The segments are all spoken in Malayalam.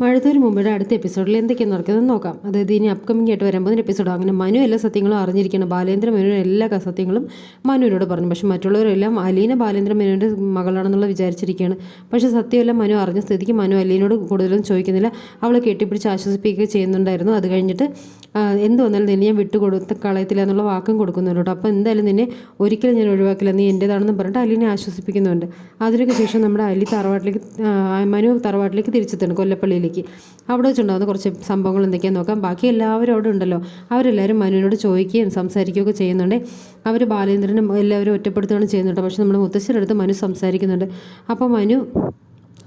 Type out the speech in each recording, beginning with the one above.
മഴത്തൊരു മുമ്പയുടെ അടുത്ത എപ്പിസോഡിൽ എന്തൊക്കെയാണ് നടക്കുന്നത് നോക്കാം. അതായത് ഇനി അപ്കമിംഗ് ആയിട്ട് പോകുന്ന എപ്പിസോഡ് അങ്ങനെ മനു എല്ലാ സത്യങ്ങളും അറിഞ്ഞിരിക്കണം. ബാലേന്ദ്ര മേനോൻ എല്ലാ സത്യങ്ങളും മനുവിനോട് പറഞ്ഞു. പക്ഷേ മറ്റുള്ളവരെല്ലാം അലീന ബാലേന്ദ്ര മേനോന്റെ മകളാണെന്നുള്ള വിചാരിച്ചിരിക്കുകയാണ്. പക്ഷെ സത്യമെല്ലാം മനു അറിഞ്ഞ സ്ഥിതിക്ക് മനു അലീനോട് കൂടുതലും ചോദിക്കുന്നില്ല. അവളെ കെട്ടിപ്പിടിച്ച് ആശ്വസിപ്പിക്കുക ചെയ്യുന്നുണ്ടായിരുന്നു. അത് കഴിഞ്ഞിട്ട് എന്ത് വന്നാലും നിന്നെ ഞാൻ വിട്ടുകൊടുത്ത് കളയത്തില്ല എന്നുള്ള വാക്കും കൊടുക്കുന്നുണ്ട് അപ്പോൾ എന്തായാലും നിന്നെ ഒരിക്കലും ഞാൻ ഒഴിവാക്കില്ല. നീ എന്റേതാണെന്ന് പറഞ്ഞിട്ട് അലീനെ ആശ്വസിപ്പിക്കുന്നുണ്ട്. അതിനൊക്കെ ശേഷം നമ്മുടെ അലി തറവാട്ടിലേക്ക് മനു തറവാട്ടിലേക്ക് തിരിച്ചെത്തണം കൊല്ലപ്പള്ളിയിലേക്ക് അവിടെ വെച്ചുണ്ടാകുന്ന കുറച്ച് സംഭവങ്ങൾ എന്തൊക്കെയാണെന്ന് നോക്കാം. ബാക്കി എല്ലാവരും അവിടെ ഉണ്ടല്ലോ. അവരെല്ലാവരും മനുവിനോട് ചോദിക്കുകയും സംസാരിക്കുകയൊക്കെ ചെയ്യുന്നുണ്ട്. അവർ ബാലേന്ദ്രനും എല്ലാവരും ഒറ്റപ്പെടുത്തുകയാണ് ചെയ്യുന്നുണ്ട് പക്ഷേ നമ്മുടെ മുത്തശ്ശിയുടെ അടുത്ത് മനു സംസാരിക്കുന്നുണ്ട്. അപ്പോൾ മനു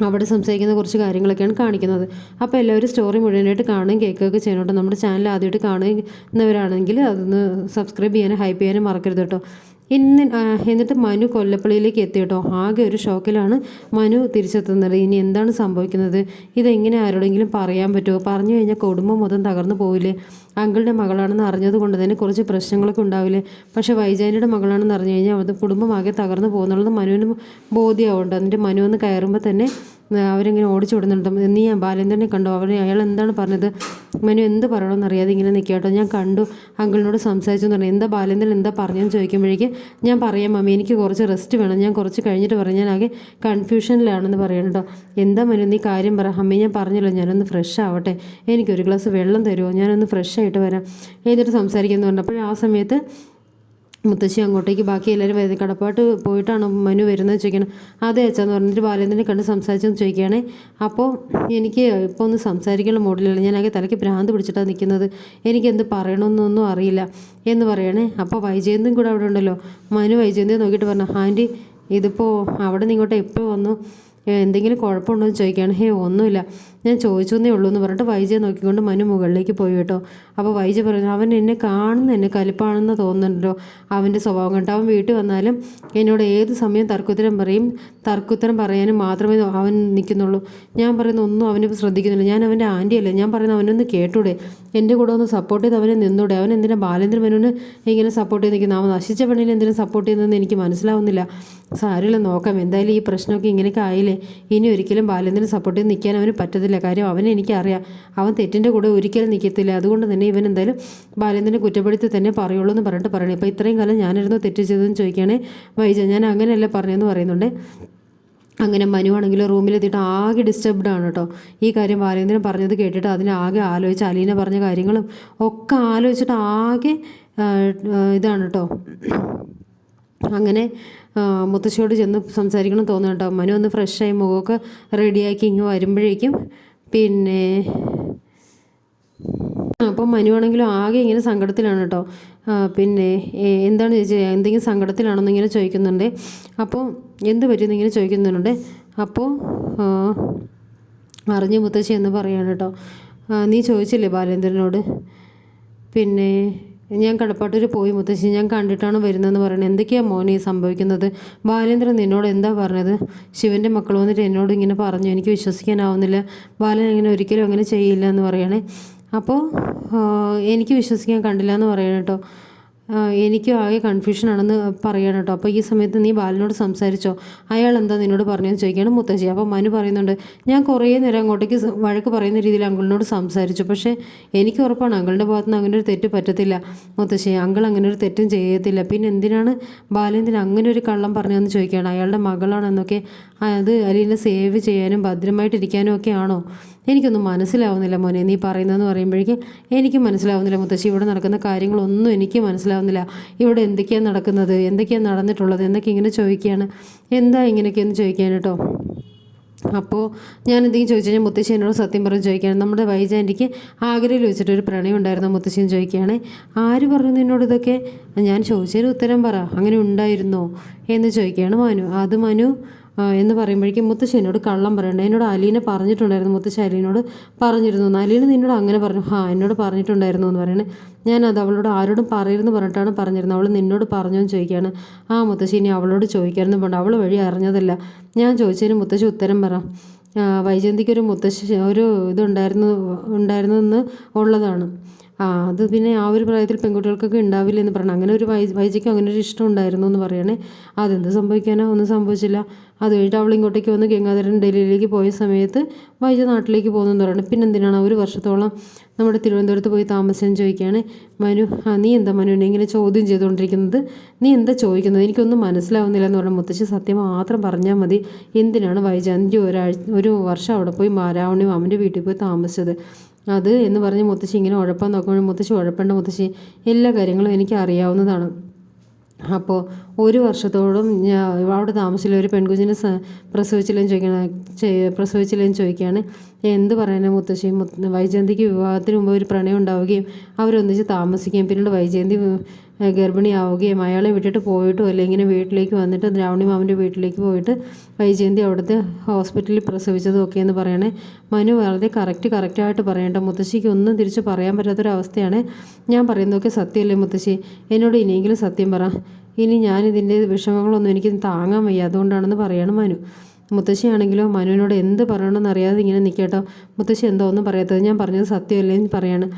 അവിടെ സംസാരിക്കുന്ന കുറച്ച് കാര്യങ്ങളൊക്കെയാണ് കാണിക്കുന്നത്. അപ്പോൾ എല്ലാവരും സ്റ്റോറി മുഴുവനായിട്ട് കാണുകയും കേൾക്കുകയൊക്കെ ചെയ്യുന്നുണ്ട് നമ്മുടെ ചാനൽ ആദ്യമായിട്ട് കാണുന്നവരാണെങ്കിൽ അതൊന്ന് സബ്സ്ക്രൈബ് ചെയ്യാനും ഹൈപ്പ് ചെയ്യാനും മറക്കരുത് കേട്ടോ. ഇന്ന് എന്നിട്ട് മനു കൊല്ലപ്പള്ളിയിലേക്ക് എത്തി കേട്ടോ. ആകെ ഒരു ഷോക്കിലാണ് മനു തിരിച്ചെത്തുന്നത്. ഇനി എന്താണ് സംഭവിക്കുന്നത്? ഇതെങ്ങനെ ആരോടെങ്കിലും പറയാൻ പറ്റുമോ? പറഞ്ഞു കഴിഞ്ഞാൽ കുടുംബം മൊത്തം തകർന്നു പോവില്ലേ? അങ്കിളുടെ മകളാണെന്ന് അറിഞ്ഞത് കൊണ്ട് തന്നെ കുറച്ച് പ്രശ്നങ്ങളൊക്കെ ഉണ്ടാവില്ലേ? പക്ഷേ വൈജാനിയുടെ മകളാണെന്ന് അറിഞ്ഞു കഴിഞ്ഞാൽ അത് കുടുംബം ആകെ തകർന്നു പോകുന്നുള്ളത് മനുവിന് ബോധ്യമാവുണ്ട് എന്നിട്ട് മനു ഒന്ന് കയറുമ്പോൾ തന്നെ അവരിങ്ങനെ ഓടിച്ചു വിടുന്നുണ്ട് നീ ആ ബാലേന്ദ്രനെ കണ്ടോ? അവർ അയാൾ എന്താണ് പറഞ്ഞത്? മനു എന്ത് പറയണമെന്ന് അറിയാതെ ഇങ്ങനെ നിൽക്കുക കേട്ടോ ഞാൻ കണ്ടു അങ്കിളിനോട് സംസാരിച്ചു പറഞ്ഞു. എന്താ ബാലേന്ദ്രൻ എന്താ പറഞ്ഞെന്ന് ചോദിക്കുമ്പോഴേക്ക് ഞാൻ പറയാം മമ്മി എനിക്ക് കുറച്ച് റെസ്റ്റ് വേണം. ഞാൻ കുറച്ച് കഴിഞ്ഞിട്ട് പറയാം. ഞാൻ ആകെ കൺഫ്യൂഷനിലാണെന്ന് പറയണം കേട്ടോ എന്താ മനു നീ കാര്യം പറ. അമ്മേ ഞാൻ പറഞ്ഞല്ലോ ഞാനൊന്ന് ഫ്രഷ് ആവട്ടെ. എനിക്കൊരു ഗ്ലാസ് വെള്ളം തരുമോ ഞാനൊന്ന് ഫ്രഷ് ആയിട്ട് വരാം. എന്നിട്ട് സംസാരിക്കുന്നു പറഞ്ഞു അപ്പോൾ ആ സമയത്ത് മുത്തശ്ശി അങ്ങോട്ടേക്ക് ബാക്കി എല്ലാവരും വരുന്നത് കടപ്പാട്ട് പോയിട്ടാണ് മനു വരുന്നത് ചോദിക്കണം അതെ അച്ഛാന്ന് പറഞ്ഞിട്ട് ബാലേന്ദ്രനെ കണ്ട് സംസാരിച്ചെന്ന് ചോദിക്കുകയാണേ. അപ്പോൾ എനിക്ക് ഇപ്പോൾ ഒന്ന് സംസാരിക്കാനുള്ള മൂഡിലല്ല. ഞാൻ ആകെ തലയ്ക്ക് ഭ്രാന്ത് പിടിച്ചിട്ടാണ് നിൽക്കുന്നത്. എനിക്ക് എന്ത് പറയണമെന്നൊന്നും അറിയില്ല എന്ന് പറയണേ. അപ്പോൾ വൈജയന്തും കൂടെ അവിടെ ഉണ്ടല്ലോ? മനു വൈജയന്തിയെ നോക്കിയിട്ട് പറഞ്ഞു ആന്റി ഇതിപ്പോൾ അവിടെ നിന്ന് ഇങ്ങോട്ട് എപ്പോൾ വന്നു? എന്തെങ്കിലും കുഴപ്പമുണ്ടോ? എന്ന് ചോദിക്കുകയാണ്. ഹേ ഒന്നുമില്ല. ഞാൻ ചോദിച്ചു എന്നേ ഉള്ളൂ എന്ന് പറഞ്ഞിട്ട് വൈജയെ നോക്കിക്കൊണ്ട് മനു മുകളിലേക്ക് പോയി കേട്ടോ. അപ്പോൾ വൈജ പറഞ്ഞു അവൻ എന്നെ കാണുന്ന എന്നെ കലിപ്പാണെന്ന് തോന്നുന്നുണ്ടല്ലോ. അവന്റെ സ്വഭാവം കണ്ട് അവൻ വീട്ടിൽ വന്നാലും എന്നോട് ഏത് സമയം തർക്കുത്തരം പറയും തർക്കുത്തരം പറയാനും മാത്രമേ അവൻ നിൽക്കുന്നുള്ളൂ. ഞാൻ പറയുന്ന ഒന്നും അവനെ ശ്രദ്ധിക്കുന്നില്ല. ഞാൻ അവന്റെ ആന്റിയല്ലേ ഞാൻ പറയുന്ന അവനൊന്ന് കേട്ടൂടെ. എന്റെ കൂടെ ഒന്ന് സപ്പോർട്ട് ചെയ്ത് അവനെ നിന്നൂടെ. അവൻ എന്തിനാ ബാലേന്ദ്രൻ മേനോന് ഇങ്ങനെ സപ്പോർട്ട് ചെയ്ത് നിൽക്കുന്നത് അവൻ നശിച്ച പെണ്ണിനെ എന്തിനാ സപ്പോർട്ട് ചെയ്യുന്നതെന്ന് എനിക്ക് മനസ്സിലാവുന്നില്ല. സാരമില്ല നോക്കാം. എന്തായാലും ഈ പ്രശ്നമൊക്കെ ഇങ്ങനെയൊക്കെ ആയില്ലേ? ഇനി ഒരിക്കലും ബാലേന്ദ്രൻ സപ്പോർട്ട് ചെയ്ത് നിൽക്കാൻ അവന് പറ്റത്തില്ല. കാര്യം അവനെ എനിക്കറിയാം. അവൻ തെറ്റിന്റെ കൂടെ ഒരിക്കലും നിൽക്കത്തില്ല അതുകൊണ്ട് തന്നെ ഇവൻ എന്തായാലും ബാലേന്ദ്രനെ കുറ്റപ്പെടുത്തി തന്നെ പറയുള്ളൂ എന്ന് പറഞ്ഞിട്ട് പറയണേ ഇപ്പോൾ ഇത്രയും കാലം ഞാനിരുന്നു തെറ്റ് ചെയ്തതെന്ന് ചോദിക്കുകയാണെ വൈജ ഞാൻ അങ്ങനെയല്ല പറഞ്ഞതെന്ന് പറയുന്നുണ്ട്. അങ്ങനെ മനു ആണെങ്കിൽ റൂമിലെത്തിയിട്ട് ആകെ ഡിസ്റ്റർബ്ഡ് ആണ് കേട്ടോ. ഈ കാര്യം ബാലേന്ദ്രൻ പറഞ്ഞത് കേട്ടിട്ട് അതിനെ ആകെ ആലോചിച്ച് അലീന പറഞ്ഞ കാര്യങ്ങളും ഒക്കെ ആലോചിച്ചിട്ട് ആകെ ഇതാണ് കേട്ടോ. അങ്ങനെ മുത്തശ്ശിയോട് ചെന്ന് സംസാരിക്കണം തോന്നുന്നു കേട്ടോ. മനു ഒന്ന് ഫ്രഷായി മുഖമൊക്കെ റെഡിയാക്കി ഇങ്ങ് വരുമ്പോഴേക്കും പിന്നെ അപ്പം മനു ആണെങ്കിലും ആകെ ഇങ്ങനെ സങ്കടത്തിലാണ് കേട്ടോ. പിന്നെ എന്താണ് ചേച്ചി എന്തെങ്കിലും സങ്കടത്തിലാണെന്ന് ഇങ്ങനെ ചോദിക്കുന്നുണ്ട്. അപ്പോൾ എന്ത് പറ്റിയെന്ന് ഇങ്ങനെ ചോദിക്കുന്നുണ്ട്. അപ്പോൾ അറിഞ്ഞു മുത്തശ്ശി എന്ന് പറയാണ് കേട്ടോ. നീ ചോദിച്ചില്ലേ ബാലേന്ദ്രനോട്? പിന്നെ ഞാൻ കടപ്പാട്ടൂർ പോയി മുത്തശ്ശി ഞാൻ കണ്ടിട്ടാണ് വരുന്നതെന്ന് പറയുന്നത്. എന്തൊക്കെയാണ് മോനെ സംഭവിക്കുന്നത്? ബാലേന്ദ്രൻ നിന്നോട് എന്താ പറഞ്ഞത്? ശിവന്റെ മക്കൾ വന്നിട്ട് എന്നോട് ഇങ്ങനെ പറഞ്ഞു. എനിക്ക് വിശ്വസിക്കാനാവുന്നില്ല. ബാലൻ ഇങ്ങനെ ഒരിക്കലും അങ്ങനെ ചെയ്യില്ല എന്ന് പറയണേ. അപ്പോൾ എനിക്ക് വിശ്വസിക്കാൻ കണ്ടില്ല എന്ന് പറയണം കേട്ടോ. എനിക്കും ആകെ കൺഫ്യൂഷൻ ആണെന്ന് പറയണം കേട്ടോ അപ്പോൾ ഈ സമയത്ത് നീ ബാലനോട് സംസാരിച്ചോ? അയാൾ എന്താ നിന്നോട് പറഞ്ഞതെന്ന് ചോദിക്കുകയാണ് മുത്തശ്ശി. അപ്പോൾ മനു പറയുന്നുണ്ട് ഞാൻ കുറേ നേരം അങ്ങോട്ടേക്ക് വഴക്ക് പറയുന്ന രീതിയിൽ അങ്കിളിനോട് സംസാരിച്ചു. പക്ഷേ എനിക്ക് ഉറപ്പാണ് അങ്കിളിന്റെ ഭാഗത്ത് നിന്ന് അങ്ങനെ ഒരു തെറ്റ് പറ്റത്തില്ല മുത്തശ്ശി. അങ്കിൾ അങ്ങനെ ഒരു തെറ്റും ചെയ്യത്തില്ല. പിന്നെ എന്തിനാണ് ബാലേന്ദ്രൻ അങ്ങനെ ഒരു കള്ളം പറഞ്ഞതെന്ന് ചോദിക്കുകയാണ്? അയാളുടെ മകളാണെന്നൊക്കെ അത് അലീനെ സേവ് ചെയ്യാനും ഭദ്രമായിട്ടിരിക്കാനും ഒക്കെ ആണോ? എനിക്കൊന്നും മനസ്സിലാവുന്നില്ല മോനെ. നീ പറയുന്നതെന്ന് പറയുമ്പോഴേക്കും എനിക്ക് മനസ്സിലാവുന്നില്ല മുത്തശ്ശി. ഇവിടെ നടക്കുന്ന കാര്യങ്ങളൊന്നും എനിക്ക് മനസ്സിലാവുന്നില്ല. ഇവിടെ എന്തൊക്കെയാണ് നടക്കുന്നത്? എന്തൊക്കെയാണ് നടന്നിട്ടുള്ളത്? എന്നൊക്കെ ഇങ്ങനെ ചോദിക്കുകയാണ്. എന്താ ഇങ്ങനെയൊക്കെയെന്ന് ചോദിക്കാൻ കേട്ടോ. അപ്പോൾ ഞാൻ എന്തെങ്കിലും ചോദിച്ചു കഴിഞ്ഞാൽ മുത്തശ്ശി എന്നോട് സത്യം പറഞ്ഞ് ചോദിക്കുകയാണ്. നമ്മുടെ വൈജാന്റിക്ക് ആഗ്രയിൽ വെച്ചിട്ട് ഒരു പ്രണയം ഉണ്ടായിരുന്നു മുത്തശ്ശിയും ചോദിക്കുകയാണ്. ആര് പറഞ്ഞു നിന്നോട് ഇതൊക്കെ? ഞാൻ ചോദിച്ചതിന് ഉത്തരം പറ. അങ്ങനെ ഉണ്ടായിരുന്നോ? എന്ന് ചോദിക്കുകയാണ് മനു. അത് മനു എന്ന് പറയുമ്പോഴേക്കും മുത്തശ്ശി എന്നോട് കള്ളം പറയണ്ട. എന്നോട് അലീനെ പറഞ്ഞിട്ടുണ്ടായിരുന്നു. മുത്തശ്ശി അലീനോട് പറഞ്ഞിരുന്നു. അലീന നിന്നോട് അങ്ങനെ പറഞ്ഞു. ഹാ എന്നോട് പറഞ്ഞിട്ടുണ്ടായിരുന്നു എന്ന് പറയണേ. ഞാൻ അത് അവളോട് ആരോടും പറയരുതെന്ന് പറഞ്ഞിട്ടാണ് പറഞ്ഞിരുന്നത്. അവൾ നിന്നോട് പറഞ്ഞോന്ന് ചോദിക്കുകയാണ്. ആ മുത്തശ്ശി ഇനി അവളോട് ചോദിക്കാമെന്ന് പറഞ്ഞു അവൾ വഴി അറിഞ്ഞതല്ല. ഞാൻ ചോദിച്ചതിന് മുത്തശ്ശി ഉത്തരം പറ. വൈജയന്തിക്ക് ഒരു മുത്തശ്ശി ഒരു ഇതുണ്ടായിരുന്നു ഉണ്ടായിരുന്നു എന്ന് ഉള്ളതാണ്. അത് പിന്നെ ആ ഒരു പ്രായത്തിൽ പെൺകുട്ടികൾക്കൊക്കെ ഉണ്ടാവില്ല എന്ന് പറഞ്ഞു. അങ്ങനെ ഒരു വൈജയ്ക്കും അങ്ങനെ ഒരു ഇഷ്ടം ഉണ്ടായിരുന്നു എന്ന് പറയണേ. അതെന്ത് സംഭവിക്കാനോ? ഒന്നും സംഭവിച്ചില്ല. അത് കഴിഞ്ഞിട്ട് അവൾ ഇങ്ങോട്ടേക്ക് വന്ന് ഗംഗാധരൻ ഡൽഹിയിലേക്ക് പോയ സമയത്ത് വൈജ നാട്ടിലേക്ക് പോകുന്നെന്ന് പറയുന്നത് പിന്നെ എന്തിനാണ് ഒരു വർഷത്തോളം നമ്മുടെ തിരുവനന്തപുരത്ത് പോയി താമസം ചോദിക്കുകയാണ് മനു ആ നീ എന്താ മനു ഇങ്ങനെ ചോദ്യം ചെയ്തുകൊണ്ടിരിക്കുന്നത്? നീ എന്താ ചോദിക്കുന്നത്? എനിക്കൊന്നും മനസ്സിലാവുന്നില്ല എന്ന് പറഞ്ഞാൽ മുത്തശ്ശി സത്യം മാത്രം പറഞ്ഞാൽ മതി. എന്തിനാണ് വൈജാന്തി ഒരാഴ്ച ഒരു വർഷം അവിടെ പോയി മാരാവണി അവന്റെ വീട്ടിൽ പോയി താമസിച്ചത്? അത് എന്ന് പറഞ്ഞ് മുത്തശ്ശി ഇങ്ങനെ ഉഴപ്പാൻ നോക്കുമ്പോൾ മുത്തശ്ശി ഉഴപ്പേണ്ട മുത്തശ്ശി എല്ലാ കാര്യങ്ങളും എനിക്ക് അറിയാവുന്നതാണ്. അപ്പോൾ ഒരു വർഷത്തോളം ഞാൻ അവിടെ താമസിച്ചില്ല. ഒരു പെൺകുഞ്ഞിനെ പ്രസവിച്ചില്ലെന്ന് ചോദിക്കണം പ്രസവിച്ചില്ലെന്ന് ചോദിക്കുകയാണ് എന്ത് പറയാനാണ് മുത്തശ്ശി? വൈജയന്തിക്ക് വിവാഹത്തിന് മുമ്പ് ഒരു പ്രണയം ഉണ്ടാവുകയും അവരൊന്നിച്ച് താമസിക്കുകയും പിന്നീട് വൈജയന്തി ഗർഭിണിയാവുകയും അയാളെ വിട്ടിട്ട് പോയിട്ടോ അല്ലെങ്കിൽ ഇങ്ങനെ വീട്ടിലേക്ക് വന്നിട്ട് ദ്രാവണി മാമന്റെ വീട്ടിലേക്ക് പോയിട്ട് വൈജയന്തി അവിടുത്തെ ഹോസ്പിറ്റലിൽ പ്രസവിച്ചതും ഒക്കെ എന്ന് പറയണേ. മനു വളരെ കറക്റ്റ് കറക്റ്റായിട്ട് പറയണ്ട മുത്തശ്ശിക്ക് ഒന്നും തിരിച്ച് പറയാൻ പറ്റാത്തൊരവസ്ഥയാണ് ഞാൻ പറയുന്നതൊക്കെ സത്യമല്ലേ മുത്തശ്ശി? എന്നോട് ഇനിയെങ്കിലും സത്യം പറ. ഇനി ഞാൻ ഞാനിതിന്റെ വിഷമങ്ങളൊന്നും എനിക്ക് താങ്ങാൻ വയ്യ. അതുകൊണ്ടാണെന്ന് പറയാണ് മനു. മുത്തശ്ശിയാണെങ്കിലോ മനുവിനോട് എന്ത് പറയണമെന്ന് അറിയാതെ ഇങ്ങനെ നിൽക്കട്ടോ മുത്തശ്ശി എന്തോ ഒന്നും പറയാത്തത്. ഞാൻ പറഞ്ഞത് സത്യമല്ലേ എന്ന് പറയാണ്.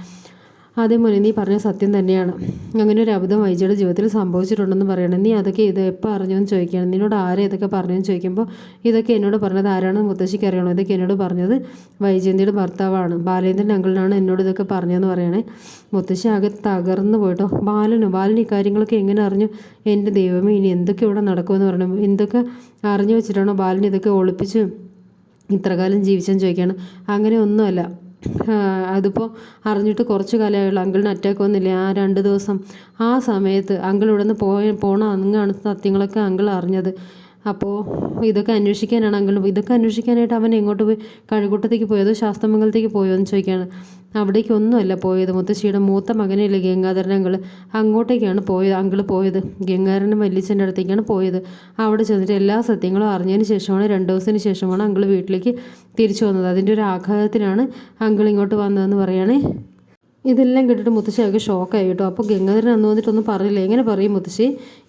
അതേ മോനെ നീ പറഞ്ഞ സത്യം തന്നെയാണ്. അങ്ങനെ ഒരു അബദ്ധം വൈജയുടെ ജീവിതത്തിൽ സംഭവിച്ചിട്ടുണ്ടെന്ന് പറയണം. നീ അതൊക്കെ ഇത് എപ്പോൾ അറിഞ്ഞെന്ന് ചോദിക്കുകയാണ്. നിന്നോട് ആരെ ഇതൊക്കെ പറഞ്ഞെന്ന് ചോദിക്കുമ്പോൾ ഇതൊക്കെ എന്നോട് പറഞ്ഞത് ആരാണ് മുത്തശ്ശിക്ക് അറിയണോ. ഇതൊക്കെ എന്നോട് പറഞ്ഞത് വൈജയന്തിയുടെ ഭർത്താവാണ്. ബാലേന്ദ്രൻ അങ്കിളിനാണ് എന്നോട് ഇതൊക്കെ പറഞ്ഞതെന്ന് പറയണേ. മുത്തശ്ശി ആകെ തകർന്നു പോയിട്ടോ. ബാലനോ ബാലൻ ഈ കാര്യങ്ങളൊക്കെ എങ്ങനെ അറിഞ്ഞു? എന്റെ ദൈവമേ ഇനി എന്തൊക്കെ ഇവിടെ നടക്കുമെന്ന് പറയണം. എന്തൊക്കെ അറിഞ്ഞു വെച്ചിട്ടാണോ ബാലൻ ഇതൊക്കെ ഒളിപ്പിച്ച് ഇത്രകാലം ജീവിച്ചെന്ന് ചോദിക്കുകയാണ്. അങ്ങനെ ഒന്നുമല്ല. അതിപ്പോൾ അറിഞ്ഞിട്ട് കുറച്ച് കാലമായുള്ളൂ. അങ്കിളിന് അറ്റാക്ക് വന്നില്ലേ? ആ രണ്ട് ദിവസം ആ സമയത്ത് അങ്കിൾ ഇവിടെ നിന്ന് പോയ പോണ അങ്ങാണ് സത്യങ്ങളൊക്കെ അങ്കിൾ അറിഞ്ഞത്. അപ്പോൾ ഇതൊക്കെ അന്വേഷിക്കാനാണെങ്കിലും ഇതൊക്കെ അന്വേഷിക്കാനായിട്ട് അവൻ എങ്ങോട്ട് പോയി കഴുകുട്ടത്തേക്ക് പോയതോ ശാസ്ത്രമംഗലത്തേക്ക് പോയോ എന്ന് ചോദിക്കുകയാണ്. അവിടേക്കൊന്നുമല്ല പോയത്. മുത്തശ്ശിയുടെ മൂത്ത മകനല്ലേ ഗംഗാധരൻ അങ്കിൾ? അങ്ങോട്ടേക്കാണ് പോയത് അങ്കിൾ പോയത്. ഗംഗാധരനും വല്യച്ഛന്റെ അടുത്തേക്കാണ് പോയത്. അവിടെ ചെന്നിട്ട് എല്ലാ സത്യങ്ങളും അറിഞ്ഞതിന് ശേഷമാണ് രണ്ട് ദിവസത്തിന് ശേഷമാണ് അങ്കിൾ വീട്ടിലേക്ക് തിരിച്ചു വന്നത്. അതിന്റെ ഒരു ആഘാതത്തിനാണ് അങ്കിൾ ഇങ്ങോട്ട് വന്നതെന്ന് പറയുകയാണേ ഇതെല്ലാം കേട്ടിട്ട് മുത്തശ്ശി ആകെ ഷോക്കായി കേട്ടോ. അപ്പോൾ ഗംഗാധരൻ അന്ന് വന്നിട്ടൊന്നും പറഞ്ഞില്ല. എങ്ങനെ പറയും മുത്തശ്ശി?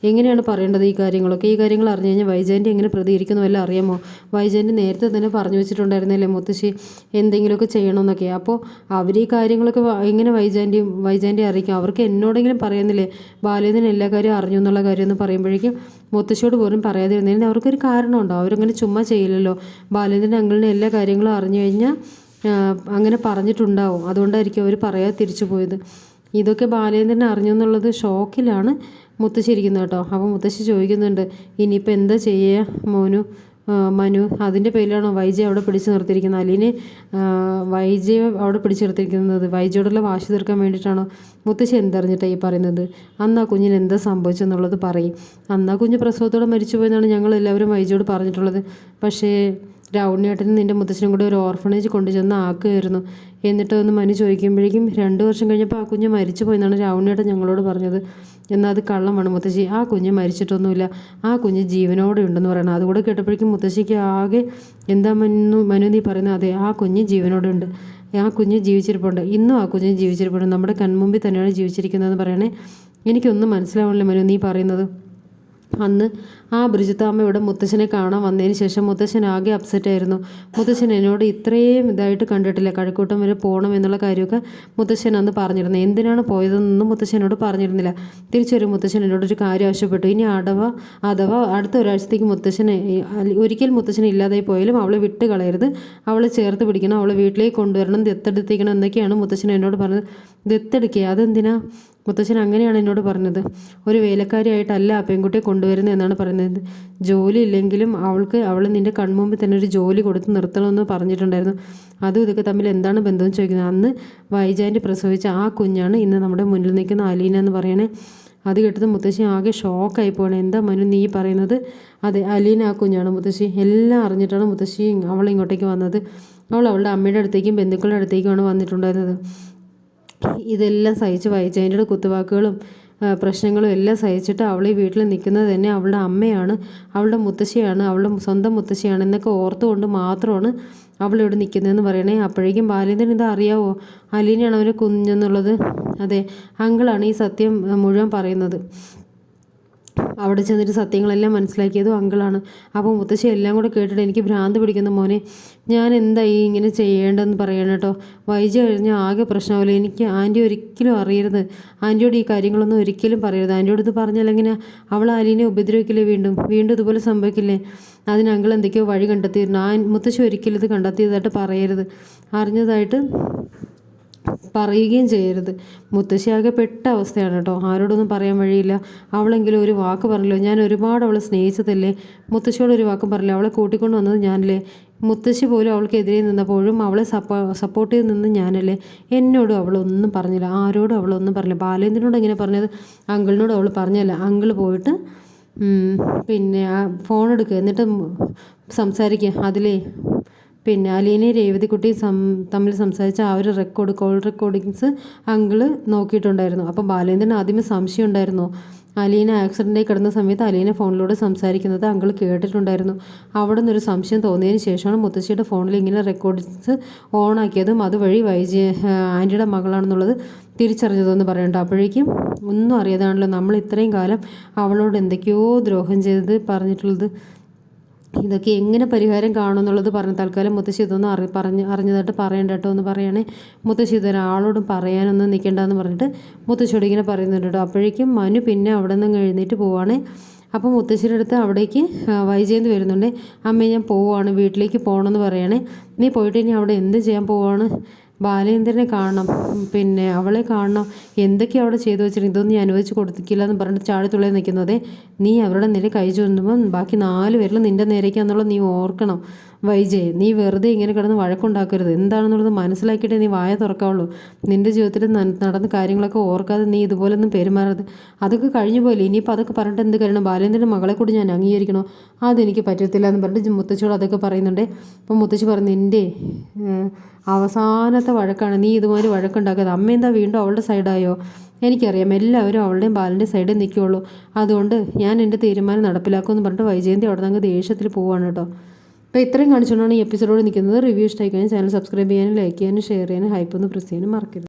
എങ്ങനെയാണ് പറയേണ്ടത് ഈ കാര്യങ്ങളൊക്കെ? ഈ കാര്യങ്ങൾ അറിഞ്ഞു കഴിഞ്ഞാൽ വൈജയന്റെ എങ്ങനെ പ്രതികരിക്കുന്നു വല്ല അറിയാമോ? വൈജയന്റെ നേരത്തെ തന്നെ പറഞ്ഞു വെച്ചിട്ടുണ്ടായിരുന്നല്ലേ മുത്തശ്ശി? എന്തെങ്കിലുമൊക്കെ ചെയ്യണമെന്നൊക്കെ. അപ്പോൾ അവർ ഈ കാര്യങ്ങളൊക്കെ എങ്ങനെ വൈജാന്റെയും വൈജാന്റെ അറിയിക്കും? അവർക്ക് എന്നോടെങ്കിലും പറയുന്നില്ലേ ബാലേന്ദ്രൻ എല്ലാ കാര്യവും അറിഞ്ഞു എന്നുള്ള കാര്യം എന്ന് പറയുമ്പോഴേക്കും മുത്തശ്ശിയോട് പോലും പറയാതിരുന്നതിന് അവർക്കൊരു കാരണമുണ്ടോ? അവരങ്ങനെ ചുമ്മാ ചെയ്യില്ലല്ലോ. ബാലേന്ദ്രൻ അങ്കിളിന് എല്ലാ കാര്യങ്ങളും അറിഞ്ഞു കഴിഞ്ഞാൽ അങ്ങനെ പറഞ്ഞിട്ടുണ്ടാവും. അതുകൊണ്ടായിരിക്കും അവർ പറയാതെ തിരിച്ചു പോയത്. ഇതൊക്കെ ബാലേന്ദ്രൻ അറിഞ്ഞു എന്നുള്ളത് ഷോക്കിലാണ് മുത്തശ്ശി ഇരിക്കുന്നത് കേട്ടോ. അപ്പോൾ മുത്തശ്ശി ചോദിക്കുന്നുണ്ട് ഇനിയിപ്പോൾ എന്താ ചെയ്യുക മോനു? മനു അതിന്റെ പേരിലാണോ വൈജയെ അവിടെ പിടിച്ചു നിർത്തിയിരിക്കുന്നത്? അലീനെ വൈജയെ അവിടെ പിടിച്ചു നിർത്തിയിരിക്കുന്നത് വൈജയോടുള്ള വാശി തീർക്കാൻ വേണ്ടിയിട്ടാണോ? മുത്തശ്ശി എന്തറിഞ്ഞിട്ടാണ് ഈ പറയുന്നത്? അന്ന് ആ കുഞ്ഞിന് എന്താ സംഭവിച്ചെന്നുള്ളത് പറയും. അന്ന് ആ കുഞ്ഞ് പ്രസവത്തോടെ മരിച്ചു പോയെന്നാണ് ഞങ്ങൾ എല്ലാവരും വൈജയോട് പറഞ്ഞിട്ടുള്ളത്. പക്ഷേ രാവുണ്ണിയേട്ടനും നിന്റെ മുത്തച്ഛനും കൂടെ ഒരു ഓർഫണേജ് കൊണ്ടുചെന്ന് ആക്കുകയായിരുന്നു. എന്നിട്ട് ഒന്ന് മനു ചോദിക്കുമ്പോഴേക്കും രണ്ട് വർഷം കഴിഞ്ഞപ്പോൾ ആ കുഞ്ഞ് മരിച്ചു പോയെന്നാണ് രാവുണ്ണിയേട്ടൻ ഞങ്ങളോട് പറഞ്ഞത്. എന്നാൽ അത് കള്ളമാണ് മുത്തശ്ശി ആ കുഞ്ഞ് മരിച്ചിട്ടൊന്നുമില്ല. ആ കുഞ്ഞ് ജീവനോടെ ഉണ്ടെന്ന് പറയണം. അതുകൂടെ കേട്ടപ്പോഴേക്കും മുത്തശ്ശിക്ക് ആകെ എന്താ മനു മനു നീ പറയുന്നത് അതെ ആ കുഞ്ഞ് ജീവനോടെ ഉണ്ട്. ആ കുഞ്ഞ് ജീവിച്ചിരിപ്പുണ്ട്. ഇന്നും ആ കുഞ്ഞ് ജീവിച്ചിരിപ്പുണ്ട്. നമ്മുടെ കൺമുമ്പിൽ തന്നെയാണ് ജീവിച്ചിരിക്കുന്നതെന്ന് പറയണേ. എനിക്കൊന്നും മനസ്സിലാവണില്ല മനു നീ പറയുന്നത്. അന്ന് ആ ബ്രിജിത്താമ്മയുടെ മുത്തശ്ശനെ കാണാൻ വന്നതിന് ശേഷം മുത്തശ്ശൻ ആകെ അപ്സെറ്റ് ആയിരുന്നു. മുത്തശ്ശൻ എന്നോട് ഇത്രയും ഇതായിട്ട് കണ്ടിട്ടില്ല കഴക്കൂട്ടം വരെ പോകണം എന്നുള്ള കാര്യമൊക്കെ മുത്തശ്ശൻ അന്ന് പറഞ്ഞിരുന്നു. എന്തിനാണ് പോയതെന്നൊന്നും മുത്തശ്ശനോട് പറഞ്ഞിരുന്നില്ല. തിരിച്ചൊരു മുത്തശ്ശൻ എന്നോട് ഒരു കാര്യം ആവശ്യപ്പെട്ടു. ഇനി അടവ അഥവാ അടുത്ത ഒരാഴ്ചത്തേക്ക് മുത്തശ്ശനെ ഒരിക്കൽ മുത്തശ്ശൻ ഇല്ലാതായി പോയാലും അവളെ വിട്ട് കളയരുത്. അവളെ ചേർത്ത് പിടിക്കണം അവളെ വീട്ടിലേക്ക് കൊണ്ടുവരണം ദത്തെടുത്തേക്കണം എന്നൊക്കെയാണ് മുത്തശ്ശൻ എന്നോട് പറഞ്ഞത്. ദത്തെടുക്കുക അതെന്തിനാ? മുത്തശ്ശൻ അങ്ങനെയാണ് എന്നോട് പറഞ്ഞത്. ഒരു വേലക്കാരിയായിട്ടല്ല ആ പെൺകുട്ടിയെ കൊണ്ടുവരുന്നത് എന്നാണ് പറയുന്നത്. ജോലി ഇല്ലെങ്കിലും അവൾക്ക് അവൾ നിന്റെ കൺമുമ്പിൽ തന്നെ ഒരു ജോലി കൊടുത്ത് നിർത്തണമെന്ന് പറഞ്ഞിട്ടുണ്ടായിരുന്നു. അതും ഇതൊക്കെ തമ്മിൽ എന്താണ് ബന്ധം ചോദിക്കുന്നത്. അന്ന് വൈജാന്റെ പ്രസവിച്ച ആ കുഞ്ഞാണ് ഇന്ന് നമ്മുടെ മുന്നിൽ നിൽക്കുന്ന അലീന എന്ന് പറയണേ. അത് കേട്ടത് മുത്തശ്ശി ആകെ ഷോക്കായി പോകണേ എന്താ മനു നീ പറയുന്നത്? അതെ അലീന ആ കുഞ്ഞാണ് മുത്തശ്ശി. എല്ലാം അറിഞ്ഞിട്ടാണ് മുത്തശ്ശി അവൾ ഇങ്ങോട്ടേക്ക് വന്നത്. അവൾ അവളുടെ അമ്മയുടെ അടുത്തേക്കും ബന്ധുക്കളുടെ അടുത്തേക്കുമാണ് വന്നിട്ടുണ്ടായിരുന്നത്. ഇതെല്ലാം സഹിച്ച് വായിച്ചതിന്റെ കുത്തുവാക്കുകളും പ്രശ്നങ്ങളും എല്ലാം സഹിച്ചിട്ട് അവൾ ഈ വീട്ടിൽ നിൽക്കുന്നത് തന്നെ അവളുടെ അമ്മയാണ് അവളുടെ മുത്തശ്ശിയാണ് അവളുടെ സ്വന്തം മുത്തശ്ശിയാണ് എന്നൊക്കെ ഓർത്തുകൊണ്ട് മാത്രമാണ് അവൾ ഇവിടെ നിൽക്കുന്നതെന്ന് പറയണേ. അപ്പോഴേക്കും ബാലേന്ദ്രൻ ഇത് അറിയാവോ? അലീനയാണ് അവന്റെ കുഞ്ഞെന്നുള്ളത്? അതെ അങ്കിളാണ് ഈ സത്യം മുഴുവൻ പറയുന്നത്. അവിടെ ചെന്നിട്ട് സത്യങ്ങളെല്ലാം മനസ്സിലാക്കിയതും അങ്കിളാണ്. അപ്പോൾ മുത്തശ്ശി എല്ലാം കൂടെ കേട്ടിട്ട് എനിക്ക് ഭ്രാന്ത് പിടിക്കുന്ന മോനെ. ഞാൻ എന്തായി ഇങ്ങനെ ചെയ്യേണ്ടതെന്ന് പറയണം കേട്ടോ. വൈജി കഴിഞ്ഞ ആകെ പ്രശ്നമാവില്ല. എനിക്ക് ആന്റി ഒരിക്കലും അറിയരുത്. ആന്റിയോട് ഈ കാര്യങ്ങളൊന്നും ഒരിക്കലും പറയരുത്. ആന്റിയോട് ഇത് പറഞ്ഞാൽ എങ്ങനെ അവൾ അലീനെ ഉപദ്രവിക്കില്ലേ വീണ്ടും? വീണ്ടും ഇതുപോലെ സംഭവിക്കില്ലേ? അതിന് അങ്കിൾ എന്തൊക്കെയോ വഴി കണ്ടെത്തിയിരുന്നു. ആ മുത്തശ്ശി ഒരിക്കലും ഇത് കണ്ടെത്തിയതായിട്ട് പറയരുത്. അറിഞ്ഞതായിട്ട് പറയുകയും ചെയ്യരുത്. മുത്തശ്ശിയാകെ പെട്ട അവസ്ഥയാണ് കേട്ടോ. ആരോടൊന്നും പറയാൻ വഴിയില്ല. അവളെങ്കിലും ഒരു വാക്ക് പറഞ്ഞല്ലോ? ഞാൻ ഒരുപാട് അവളെ സ്നേഹിച്ചതല്ലേ? മുത്തശ്ശിയോട് ഒരു വാക്കും പറഞ്ഞില്ല? അവളെ കൂട്ടിക്കൊണ്ട് വന്നത് ഞാനല്ലേ? മുത്തശ്ശി പോലും അവൾക്കെതിരെ നിന്നപ്പോഴും അവളെ സപ്പോ സപ്പോർട്ട് ചെയ്ത് നിന്ന് ഞാനല്ലേ? എന്നോടും അവളൊന്നും പറഞ്ഞില്ല. ആരോടും അവളൊന്നും പറഞ്ഞില്ല. ബാലേന്ദ്രനോട് എങ്ങനെ പറഞ്ഞത് അങ്കിളിനോട് അവൾ പറഞ്ഞല്ല അങ്കിൾ പോയിട്ട് പിന്നെ ഫോൺ എടുക്കുക എന്നിട്ട് സംസാരിക്കുക അതിലേ പിന്നെ അലീനയും രേവതിക്കുട്ടി സം തമ്മിൽ സംസാരിച്ച ആ ഒരു റെക്കോർഡ് കോൾ റെക്കോർഡിങ്സ് അങ്കിൾ നോക്കിയിട്ടുണ്ടായിരുന്നു. അപ്പോൾ ബാലേന്ദ്രൻ ആദ്യമേ സംശയം ഉണ്ടായിരുന്നു അലീന ആക്സിഡന്റായി കിടന്ന സമയത്ത് അലീന ഫോണിലൂടെ സംസാരിക്കുന്നത് അങ്കിൾ കേട്ടിട്ടുണ്ടായിരുന്നു. അവിടെ നിന്നൊരു സംശയം തോന്നിയതിന് ശേഷമാണ് മുത്തശ്ശിയുടെ ഫോണിൽ ഇങ്ങനെ റെക്കോർഡിങ്സ് ഓണാക്കിയതും അതുവഴി വൈജി ആന്റിയുടെ മകളാണെന്നുള്ളത് തിരിച്ചറിഞ്ഞതെന്ന് പറയണ്ട അപ്പോഴേക്കും ഒന്നും അറിയാതാണല്ലോ. നമ്മൾ ഇത്രയും കാലം അവളോട് എന്തൊക്കെയോ ദ്രോഹം ചെയ്ത് പറഞ്ഞിട്ടുള്ളത് ഇതൊക്കെ എങ്ങനെ പരിഹാരം കാണുമെന്നുള്ളത് പറഞ്ഞ് തൽക്കാലം മുത്തശ്ശി ഇതൊന്നും അറി പറഞ്ഞ് അറിഞ്ഞതായിട്ട് പറയണ്ട കേട്ടോ എന്ന് പറയണേ മുത്തശ്ശി ഇതൊരാളോടും പറയാനൊന്നും നിൽക്കണ്ടെന്ന് പറഞ്ഞിട്ട് മുത്തശ്ശിയോട് ഇങ്ങനെ പറയുന്നുണ്ട് കേട്ടോ. അപ്പോഴേക്കും മനു പിന്നെ അവിടെ നിന്ന് എഴുന്നേറ്റ് പോവാണേ. അപ്പോൾ മുത്തശ്ശിയുടെ അടുത്ത് അവിടേക്ക് വൈജയന്ത് വരുന്നുണ്ട്. അമ്മ ഞാൻ പോവാണ് വീട്ടിലേക്ക് പോകണമെന്ന് പറയണേ നീ പോയിട്ട് ഇനി അവിടെ എന്ത് ചെയ്യാൻ പോവാണ്? ബാലേന്ദ്രനെ കാണണം. പിന്നെ അവളെ കാണണം. എന്തൊക്കെയാണ് അവിടെ ചെയ്തു വെച്ചിട്ട് ഇതൊന്നും ഞാൻ അനുവദിച്ച് കൊടുത്തിക്കില്ല എന്ന് പറഞ്ഞിട്ട് ചാടിത്തുള്ളിൽ നിൽക്കുന്നത് നീ അവരുടെ നേരെ കൈ ചൂണ്ടുമ്പോൾ ബാക്കി നാല് പേരിലും നിന്റെ നേരേക്കാന്നുള്ളത് നീ ഓർക്കണം. വൈജയ് നീ വെറുതെ ഇങ്ങനെ കിടന്ന് വഴക്കുണ്ടാക്കരുത്. എന്താണെന്നുള്ളത് മനസ്സിലാക്കിയിട്ട് നീ വായ തുറക്കാവുള്ളൂ. നിന്റെ ജീവിതത്തിൽ നടന്ന കാര്യങ്ങളൊക്കെ ഓർക്കാതെ നീ ഇതുപോലൊന്നും പെരുമാറരുത്. അതൊക്കെ കഴിഞ്ഞു പോലെ ഇനിയിപ്പോൾ അതൊക്കെ പറഞ്ഞിട്ട് എന്ത് കാരണം ബാലേന്ദ്രന്റെ മകളെ കൂടി ഞാൻ അംഗീകരിക്കണോ? അതെനിക്ക് പറ്റത്തില്ല എന്ന് പറഞ്ഞിട്ട് മുത്തച്ഛയോട് അതൊക്കെ പറയുന്നുണ്ട്. അപ്പം മുത്തച്ഛി പറഞ്ഞു നിന്റെ അവസാനത്തെ വഴക്കാണ്. നീ ഇതുമാതിരി വഴക്കുണ്ടാക്കിയത് അമ്മ എന്താ വീണ്ടും അവളുടെ സൈഡായോ? എനിക്കറിയാം. എല്ലാവരും അവളുടെയും ബാലന്റെ സൈഡിൽ നിൽക്കുകയുള്ളൂ. അതുകൊണ്ട് ഞാൻ എന്റെ തീരുമാനം നടപ്പിലാക്കുമെന്ന് പറഞ്ഞിട്ട് വൈജയന്തി അവിടെ നിന്ന് ദേഷ്യത്തിൽ പോവാണ് കേട്ടോ. അപ്പോൾ ഇത്രയും കാണിച്ചുകൊണ്ടാണ് ഈ എപ്പിസോഡോട് നിൽക്കുന്നത്. റിവ്യൂ ഇഷ്ടമായി കഴിഞ്ഞാൽ ചാനൽ സബ്സ്ക്രൈബ് ചെയ്യാനും ലൈക്ക് ചെയ്യാനും ഷെയർ ചെയ്യാനും ഹൈപ്പ് ഒന്ന് പ്രസ് ചെയ്യാനും മറക്കരുത്.